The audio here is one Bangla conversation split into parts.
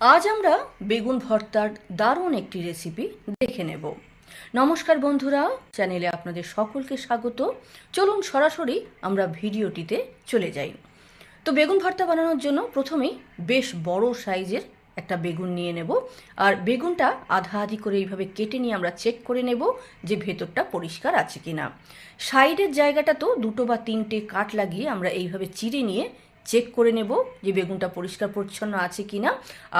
আজ আমরা বেগুন ভর্তার দারুণ একটি রেসিপি দেখে নেব। নমস্কার বন্ধুরা চ্যানেলে আপনাদের সকলকে স্বাগত। চলুন সরাসরি আমরা ভিডিওটিতে চলে যাই। তো বেগুন ভর্তা বানানোর জন্য প্রথমেই বেশ বড় সাইজের একটা বেগুন নিয়ে নেব। আর বেগুনটা আধা আধি করে এইভাবে কেটে নিয়ে আমরা চেক করে নেব যে ভেতরটা পরিষ্কার আছে কিনা। সাইডের জায়গাটা তো দুটো বা তিনটে কাট লাগিয়ে আমরা এইভাবে চিড়ে নিয়ে চেক করে নেব যে বেগুনটা পরিষ্কার পরিচ্ছন্ন আছে কি না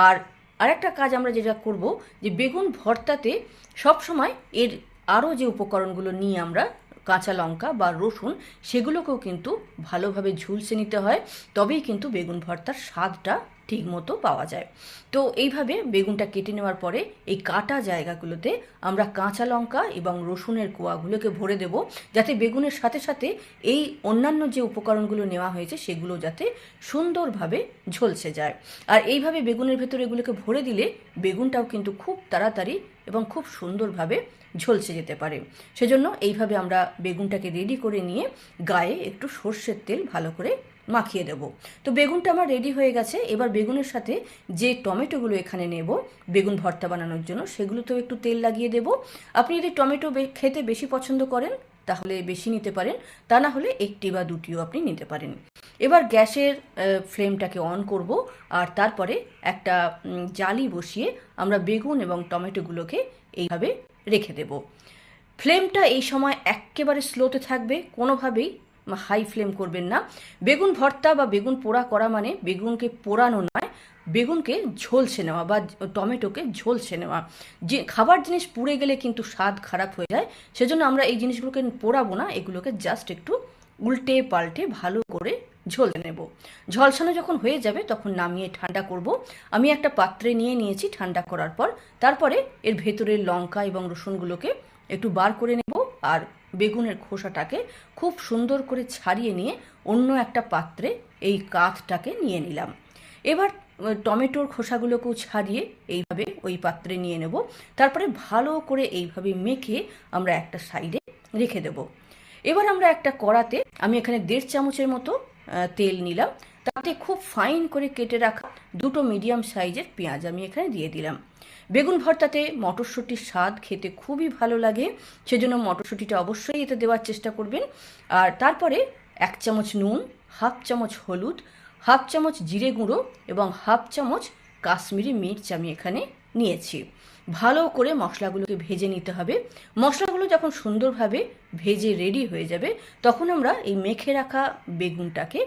আর আরেকটা কাজ আমরা যেটা করব, যে বেগুন ভর্তাতে সব সময় এর আরও যে উপকরণগুলো নিয়ে আমরা কাঁচা লঙ্কা বা রসুন, সেগুলোকেও কিন্তু ভালোভাবে ঝুলসে নিতে হয়। তবেই কিন্তু বেগুন ভর্তার স্বাদটা ঠিকমতো পাওয়া যায়। তো এইভাবে বেগুনটা কেটে নেওয়ার পরে এই কাটা জায়গাগুলোতে আমরা কাঁচা লঙ্কা এবং রসুনের কোয়াগুলোকে ভরে দেব, যাতে বেগুনের সাথে সাথে এই অন্যান্য যে উপকরণগুলো নেওয়া হয়েছে সেগুলো যাতে সুন্দরভাবে ঝলসে যায়। আর এইভাবে বেগুনের ভেতরে এগুলোকে ভরে দিলে বেগুনটাও কিন্তু খুব তাড়াতাড়ি এবং খুব সুন্দরভাবে ঝলসে যেতে পারে। সেজন্য এইভাবে আমরা বেগুনটাকে রেডি করে নিয়ে গায়ে একটু সর্ষের তেল ভালো করে মাখিয়ে দেব তো বেগুনটা আমার রেডি হয়ে গেছে। এবার বেগুনের সাথে যে টমেটোগুলো এখানে নেব, বেগুন ভর্তা বানানোর জন্য, সেগুলোতেও একটু তেল লাগিয়ে দেব। আপনি যদি টমেটো খেতে বেশি পছন্দ করেন, তাহলে বেশি নিতে পারেন। তা না হলে একটি বা দুটিও আপনি নিতে পারেন। এবার গ্যাসের ফ্লেমটাকে অন করব আর তারপরে একটা জালি বসিয়ে আমরা বেগুন এবং টমেটোগুলোকে এইভাবে রেখে দেব। ফ্লেমটা এই সময় একেবারে স্লোতে থাকবে। কোনোভাবেই হাই ফ্লেম করবেন না। বেগুন ভর্তা বা বেগুন পোড়া করা মানে বেগুনকে পোড়ানো নয়, বেগুনকে ঝলসে নেওয়া বা টমেটোকে ঝলসে নেওয়া। যে খাবার জিনিস পুড়ে গেলে কিন্তু স্বাদ খারাপ হয়ে যায়, সেজন্য আমরা এই জিনিসগুলোকে পোড়াবো না, এগুলোকে জাস্ট একটু উল্টে পাল্টে ভালো করে ঝলসে নেব। ঝলসানো যখন হয়ে যাবে তখন নামিয়ে ঠান্ডা করব। আমি একটা পাত্রে নিয়ে নিয়েছি ঠান্ডা করার পর, তারপরে এর ভেতরের লঙ্কা এবং রসুনগুলোকে একটু বার করে নেব আর বেগুনের খোসাটাকে খুব সুন্দর করে ছাড়িয়ে নিয়ে অন্য একটা পাত্রে এই কাঠটাকে নিয়ে নিলাম। এবার টমেটোর খোসাগুলোকেও ছাড়িয়ে এইভাবে ওই পাত্রে নিয়ে নেব। তারপরে ভালো করে এইভাবে মেখে আমরা একটা সাইডে রেখে দেব। এবার আমরা একটা কড়াতে, আমি এখানে দেড় চামচের মতো তেল নিলাম। তাতে খুব ফাইন করে কেটে রাখা দুটো মিডিয়াম সাইজের পেঁয়াজ আমি এখানে দিয়ে দিলাম। বেগুন ভর্তাতে মটরশুঁটির স্বাদ খেতে খুবই ভালো লাগে, সেজন্য মটরশুঁটিটা অবশ্যই এতে দেওয়ার চেষ্টা করবেন। আর তারপরে এক চামচ নুন, হাফ চামচ হলুদ, হাফ চামচ জিরে গুঁড়ো এবং হাফ চামচ কাশ্মীরি মির্চ আমি এখানে নিয়েছি। ভালো করে মশলাগুলোকে ভেজে নিতে হবে। মশলাগুলো যখন সুন্দরভাবে ভেজে রেডি হয়ে যাবে, তখন আমরা এই মেখে রাখা বেগুনটাকে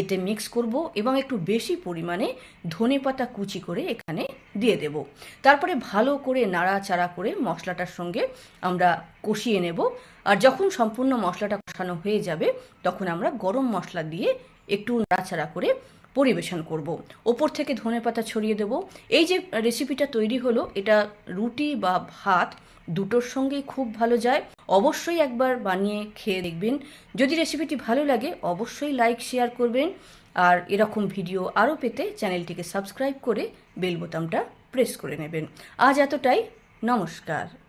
এতে মিক্স করব এবং একটু বেশি পরিমাণে ধনে পাতা কুচি করে এখানে দিয়ে দেব। তারপরে ভালো করে নাড়াচাড়া করে মশলাটার সঙ্গে আমরা কষিয়ে নেব। আর যখন সম্পূর্ণ মশলাটা কষানো হয়ে যাবে, তখন আমরা গরম মশলা দিয়ে একটু নাড়াচাড়া করে পরিবেশন করব। ওপর থেকে ধনে পাতা ছড়িয়ে দেব। এই যে রেসিপিটা তৈরি হলো, এটা রুটি বা ভাত দুটোর সঙ্গেই খুব ভালো যায়। অবশ্যই একবার বানিয়ে খেয়ে দেখবেন। যদি রেসিপিটি ভালো লাগে, অবশ্যই লাইক শেয়ার করবেন। আর এরকম ভিডিও আরও পেতে চ্যানেলটিকে সাবস্ক্রাইব করে বেল বোতামটা প্রেস করে নেবেন। আজ এতটাই। নমস্কার।